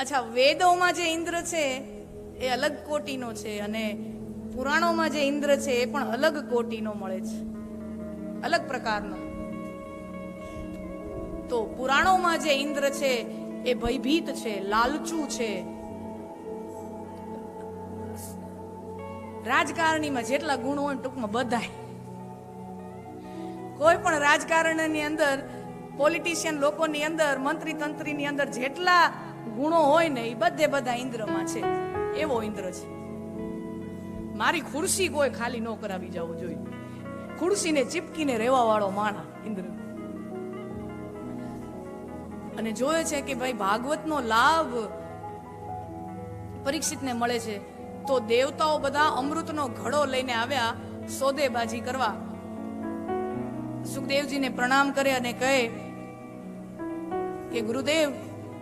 અચ્છા, વેદોમાં જે ઇન્દ્ર છે, એ અલગ કોટીનો છે અને પુરાણોમાં જે ઇન્દ્ર છે, એ પણ અલગ કોટીનો મળે છે. અલગ પ્રકારનો. તો પુરાણોમાં જે ઇન્દ્ર છે, એ ભયભીત છે, લાલચુ છે. રાજકારણીમાં જેટલા ગુણો હોય ટૂંકમાં બધાય. કોઈ પણ રાજકારણની અંદર પોલિટિશિયન લોકોની અંદર મંત્રી તંત્રીની અંદર જેટલા ગુણો હોય ને એ બધે બધા ઇન્દ્રમાં છે. એવો ઇન્દ્ર છે. મારી ખુરશી કોઈ ખાલી ન કરાવી જવું જોઈએ. ખુરશીને ચીપકીને રહેવા વાળો માણા ઇન્દ્ર. અને જોયે છે કે ભાઈ ભાગવતનો લાભ પરીક્ષિતને મળે છે, તો દેવતાઓ બધા અમૃતનો ઘડો લઈને આવ્યા સોદેબાજી કરવા. સુખદેવજીને પ્રણામ કરે અને કહે કે ગુરુદેવ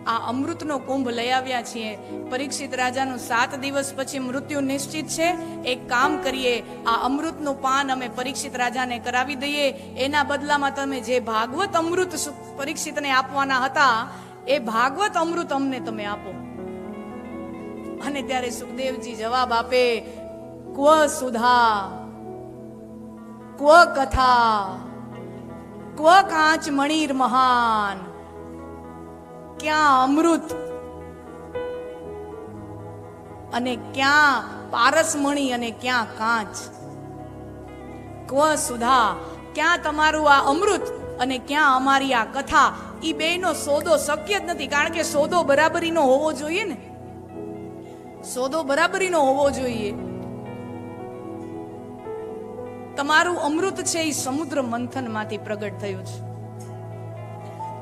આ અમૃતનો કુંભ લઈ આવ્યા છીએ. પરીક્ષિત રાજાનું સાત દિવસ પછી મૃત્યુ નિશ્ચિત છે. એક કામ કરીએ, આ અમૃતનું પાન અમે પરીક્ષિત રાજાને કરાવી દઈએ. એના બદલામાં તમે જે ભાગવત અમૃત પરીક્ષિતને આપવાના હતા, એ ભાગવત અમૃત અમને તમે આપો. અને ત્યારે સુખદેવજી જવાબ આપે, ક્વ સુધા? ક્વ કથા? ક્વ કાંચ મણિર મહાન? ક્યાં અમૃત? અને ક્યાં પારસમણી અને ક્યાં કાંચ? ક્વ સુધા? ક્યાં તમારું આ અમૃત અને ક્યાં અમારી આ કથા? ઈ બેનો સોદો શક્ય જ નથી, કારણ કે સોદો બરાબરીનો હોવો જોઈએ ને. સોદો બરાબરીનો હોવો જોઈએ. તમારું અમૃત છે એ સમુદ્ર મંથનમાંથી પ્રગટ થયું છે.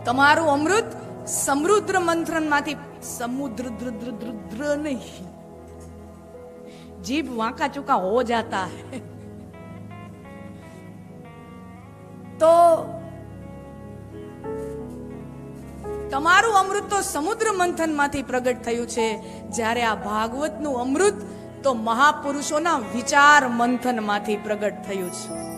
તમારું અમૃત સમૃદ્ર મંથનમાંથી સમુદ્ર દ્ર દ્ર દ્ર દ્ર નહીં જીભ વાંકા ચૂકા હો જાતા હે. તો તમારું અમૃત તો સમુદ્ર મંથનમાંથી પ્રગટ થયું છે. જ્યારે આ ભાગવતનું અમૃત તો મહાપુરુષોના વિચાર મંથનમાંથી પ્રગટ થયું છે.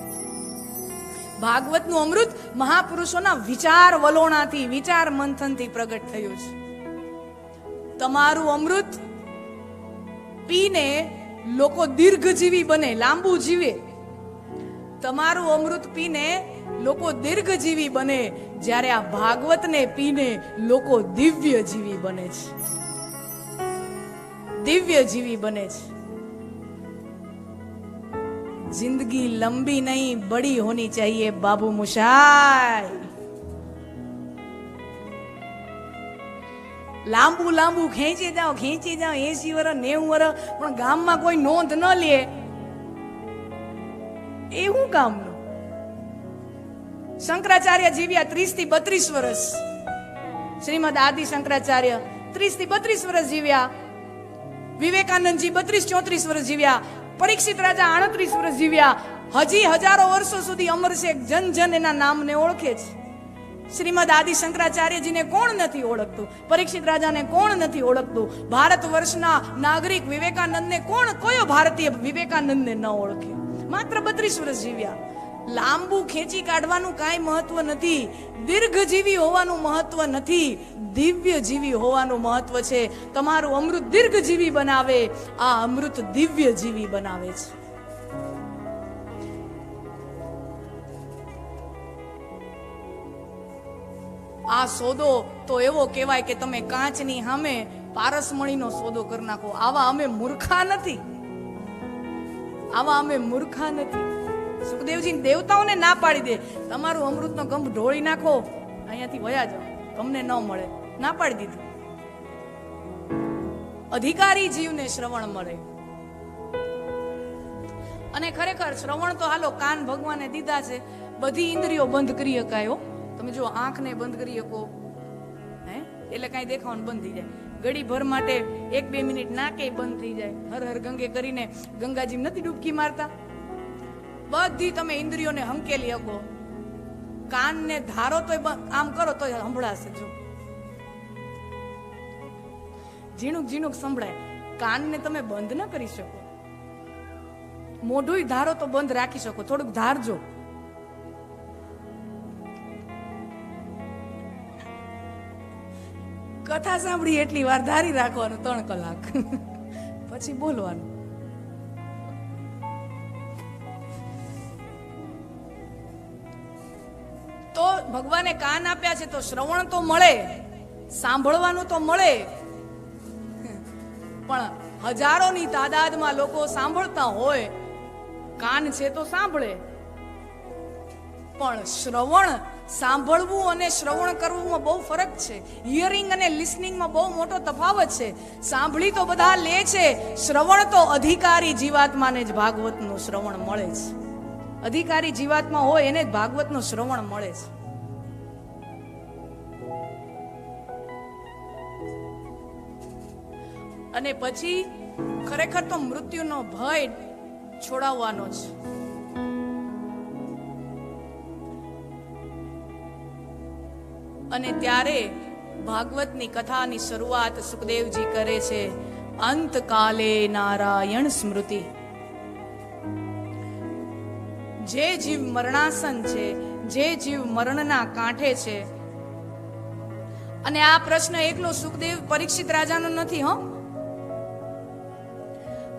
ભાગવતનું અમૃત મહાપુરુષોના વિચાર વલોણાથી, વિચાર મંથનથી પ્રગટ થયું છે. તમારું અમૃત પીને લોકો દીર્ઘજીવી બને, લાંબુ જીવે. તમારું અમૃત પીને લોકો દીર્ઘજીવી બને, જ્યારે આ ભાગવતને પીને લોકો દિવ્ય જીવી બને છે. દિવ્ય જીવી બને છે. जिंदगी लंबी नहीं बड़ी होनी चाहिए बाबू मुशाई લાંબુ લાંબુ ખેંચી જાઓ ખેંચી જાઓ એસી વર્ષ નેવું વર્ષ પણ ગામમાં કોઈ નોંધ ન લે એવું કામનું શંકરાચાર્ય જીવ્યા ત્રીસ થી બત્રીસ વર્ષ શ્રીમદ આદિ શંકરાચાર્ય ત્રીસ થી બત્રીસ વર્ષ જીવ્યા વિવેકાનંદજી બત્રીસ ચોત્રીસ વર્ષ જીવ્યા પરીક્ષિત રાજા આડત્રીસ વર્ષ જીવ્યા. હજી હજારો વર્ષો સુધી અમર છે જન જન એના નામને ઓળખે છે. શ્રીમદ આદિ શંકરાચાર્યજીને કોણ નથી ઓળખતું? પરીક્ષિત રાજાને કોણ નથી ઓળખતું? ભારત વર્ષના નાગરિક વિવેકાનંદને કોણ, કયો ભારતીય વિવેકાનંદને ન ઓળખે? માત્ર બત્રીસ વર્ષ જીવ્યા. લાંબુ ખેંચી કાઢવાનું કાંઈ મહત્વ નથી. દીર્ઘજીવી હોવાનું મહત્વ નથી. દિવ્ય જીવી હોવાનું મહત્વ છે. તમારું અમૃત દીર્ઘજીવી બનાવે. આ અમૃત દિવ્ય જીવી બનાવે છે. આ સોદો તો એવો કહેવાય કે તમે કાચની સામે પારસમણીનો સોદો કરી નાખો. આવા અમે મૂર્ખા નથી. આવા અમે મૂર્ખા નથી. સુખદેવજી દેવતાઓને ના પાડી દે. તમારું અમૃતનો ગંભ ઢોળી નાખો. અહીંયાથી વયા જાઓ. તમને ન મળે. ના પાડી દીધું. અધિકારી જીવને શ્રવણ મળે. અને ખરેખર શ્રવણ તો હાલો કાન ભગવાને દીધા છે. બધી ઇન્દ્રિયો બંધ કરી શકાય તમે જો આંખને બંધ કરી શકો. હે? એટલે કાંઈ દેખાવાનું બંધ થઈ જાય. ઘડી ભર માટે એક બે મિનિટ નાકે બંધ થઈ જાય. હર હર ગંગે કરીને ગંગાજી નથી ડૂબકી મારતા? બધી તમે ઇન્દ્રિયોને હંકેલી શકો. કાનને ધારો બ- આમ કરો તો સંભળાશે જો. ઝીણુક ઝીણુક સંભળાય. કાનને તમે બંધ ન કરી શકો. મોઢું ધારો તો બંધ રાખી શકો. થોડુંક ધારજો. કથા સાંભળી એટલી વાર ધારી રાખવાનું, ત્રણ કલાક. પછી બોલવાનું. ભગવાને કાન આપ્યા છે તો શ્રવણ તો મળે, સાંભળવાનું તો મળે. પણ હજારોની તાદાદમાં લોકો સાંભળતા હોય, કાન છે તો સાંભળે. પણ શ્રવણ સાંભળવું અને શ્રવણ કરવુંમાં બહુ ફરક છે. હિયરિંગ અને લિસનિંગમાં બહુ મોટો તફાવત છે. સાંભળી તો બધા લે છે, શ્રવણ તો અધિકારી જીવાત્માને જ ભાગવતનું શ્રવણ મળે છે. અધિકારી જીવાત્મા હોય એને જ ભાગવતનું શ્રવણ મળે છે. અને પછી ખરેખર તો મૃત્યુનો ભય છોડાવવાનો છે અને ત્યારે ભાગવતની કથાની શરૂઆત સુખદેવજી કરે છે અંતકાલે નારાયણ સ્મૃતિ. જે જીવ મરણાસન છે, જે જીવ મરણના કાંઠે છે. અને આ પ્રશ્ન એકલો સુખદેવ પરીક્ષિત રાજાનો નથી, હો.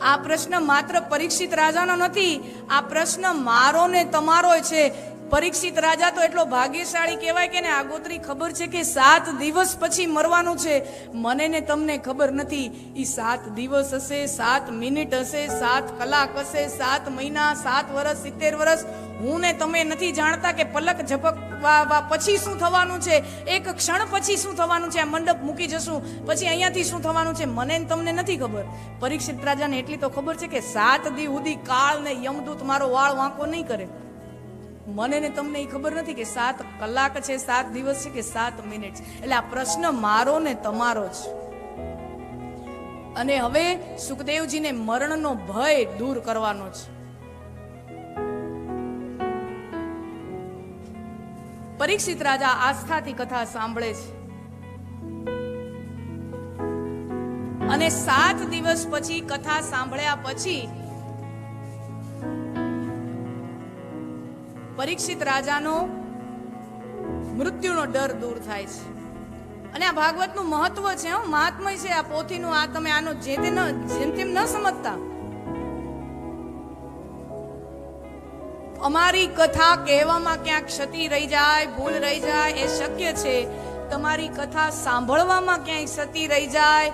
આ પ્રશ્ન માત્ર પરીક્ષિત રાજાનો નથી આ પ્રશ્ન મારો ને તમારો છે. પરીક્ષિત રાજા તો એટલો ભાગ્યશાળી કહેવાય કે ને આગોતરી ખબર છે કે સાત દિવસ પછી મરવાનું છે. મને ને તમને ખબર નથી. એ સાત દિવસ હશે, સાત મિનિટ હશે, સાત કલાક હશે, સાત મહિના, સાત વર્ષ સિત્તેર વર્ષ હું ને તમે નથી જાણતા કે પલક ઝપકવા પછી શું થવાનું છે? એક ક્ષણ પછી શું થવાનું છે? આ મંડપ મૂકી જશું. પછી અહીંયાથી શું થવાનું છે? મને તમને નથી ખબર. પરીક્ષિત રાજાને એટલી તો ખબર છે કે સાત દી સુધી કાળ ને યમદૂત મારો વાળ વાંકો નહીં કરે. મને ને તમને એ ખબર નથી કે સાત કલાક છે, સાત દિવસ છે કે સાત મિનિટ છે. એટલે આ પ્રશ્ન મારો ને તમારો છે અને હવે સુખદેવજીને મરણનો ભય દૂર કરવાનો છે. પરીક્ષિત રાજા આસ્થાથી કથા સાંભળે છે. અને સાત દિવસ પછી કથા સાંભળ્યા પછી પરીક્ષિત રાજાનો મૃત્યુનો ડર દૂર થાય છે. અને આ ભાગવતનું મહત્વ છે મહાત્મય છે આ પોથીનું, આ તમે આનો જે તે જેમ તેમ ન સમજતા. અમારી કથા કહેવામાં ક્યાંક ક્ષતિ રહી જાય, ભૂલ રહી જાય, એ શક્ય છે. તમારી કથા સાંભળવામાં ક્યાંય ક્ષતિ રહી જાય,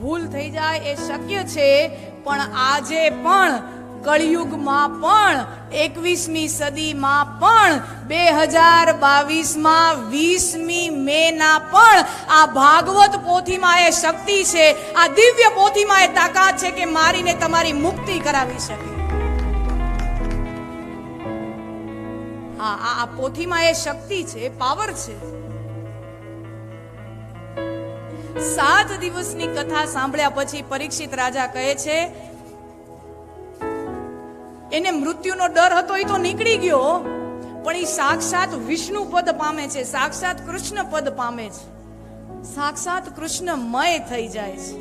ભૂલ થઈ જાય, એ શક્ય છે. પણ આજે પણ કળિયુગમાં પણ, એકવીસમી સદીમાં પણ બે હજાર બાવીસમાં વીસમી મે ના પણ આ ભાગવત પોથીમાં એ શક્તિ છે, આ દિવ્ય પોથીમાં એ તાકાત છે કે મારીને તમારી મુક્તિ કરાવી શકે. હા, આ પોથીમાં એ શક્તિ છે પાવર છે. સાત દિવસની કથા સાંભળ્યા પછી પરીક્ષિત રાજા કહે છે એને મૃત્યુનો ડર હતો એ તો નીકળી ગયો. પણ એ સાક્ષાત વિષ્ણુ પદ પામે છે, સાક્ષાત કૃષ્ણ પદ પામે છે. સાક્ષાત કૃષ્ણમય થઈ જાય છે.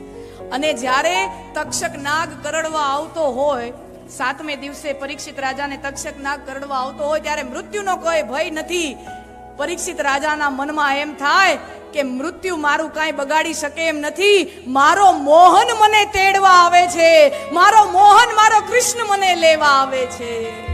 અને જ્યારે તક્ષક નાગ કરડવા આવતો હોય, સાતમે દિવસે પરીક્ષિત રાજાને તક્ષક નાગ કરડવા આવતો હોય, ત્યારે મૃત્યુનો કોઈ ભય નથી. પરીક્ષિત રાજાના મનમાં એમ થાય કે મૃત્યુ મારું કાંઈ બગાડી શકે એમ નથી. મારો મોહન મને તેડવા આવે છે. મારો મોહન મારો કૃષ્ણ મને લેવા આવે છે.